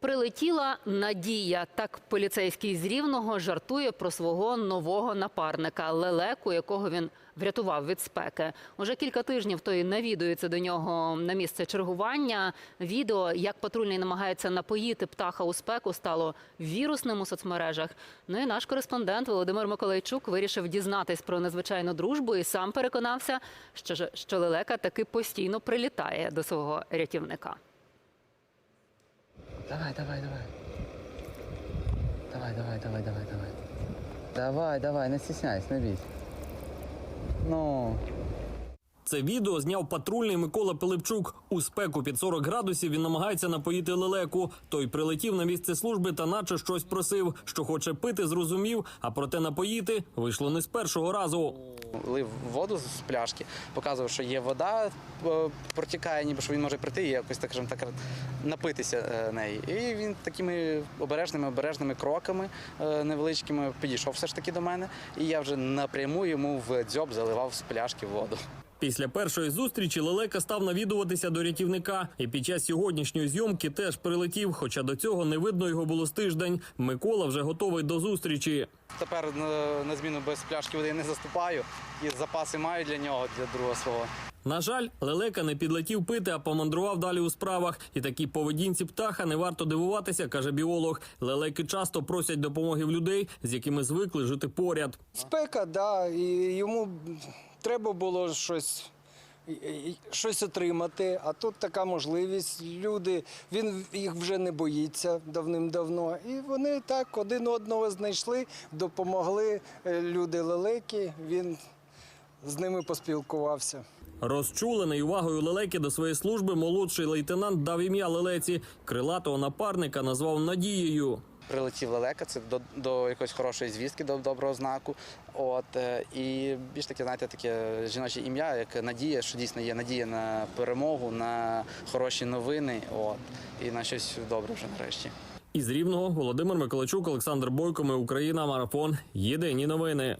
Прилетіла Надія. Так поліцейський з Рівного жартує про свого нового напарника лелеку, якого він врятував від спеки. Уже кілька тижнів той навідується до нього на місце чергування. Відео, як патрульний намагається напоїти птаха у спеку, стало вірусним у соцмережах. Ну і наш кореспондент Володимир Миколайчук вирішив дізнатись про незвичайну дружбу і сам переконався, що, що лелека таки постійно прилітає до свого рятівника. Давай, давай, давай. Давай, давай, давай, давай, давай. Давай, давай, не стесняйся, не бійся. Ну, Це відео зняв патрульний Микола Пилипчук. У спеку під 40 градусів він намагається напоїти лелеку. Той прилетів на місце служби та наче щось просив, що хоче пити, зрозумів, а проте напоїти вийшло не з першого разу. лив воду з пляшки, показував, що є вода, е, протікає, ніби що він може прийти і якось так, так напитися е, неї. І він такими обережними, обережними кроками е, невеличкими підійшов все ж таки до мене. І я вже напряму йому в дзьоб заливав з пляшки воду. Після першої зустрічі лелека став навідуватися до рятівника. І під час сьогоднішньої зйомки теж прилетів, хоча до цього не видно його було з тиждень. Микола вже готовий до зустрічі. Тепер на, зміну без пляшки води не заступаю і запаси маю для нього, для друга свого. На жаль, лелека не підлетів пити, а помандрував далі у справах. І такій поведінці птаха не варто дивуватися, каже біолог. Лелеки часто просять допомоги в людей, з якими звикли жити поряд. Спека, да, і йому треба було щось. Щось отримати, а тут така можливість. Люди, він їх вже не боїться давним-давно. І вони так один одного знайшли, допомогли е, люди лелеки. Він з ними поспілкувався. Розчулений увагою лелеки до своєї служби, молодший лейтенант дав ім'я лелеці. Крилатого напарника назвав Надією. Прилетів лелека, це до, до якоїсь хорошої звістки, до доброго знаку. От е, і більш таке, знаєте, таке жіноче ім'я, як надія, що дійсно є надія на перемогу, на хороші новини. От і на щось добре вже нарешті. Із Рівного Володимир Миколачук, Олександр Бойко. Ми Україна. Марафон. Єдині новини.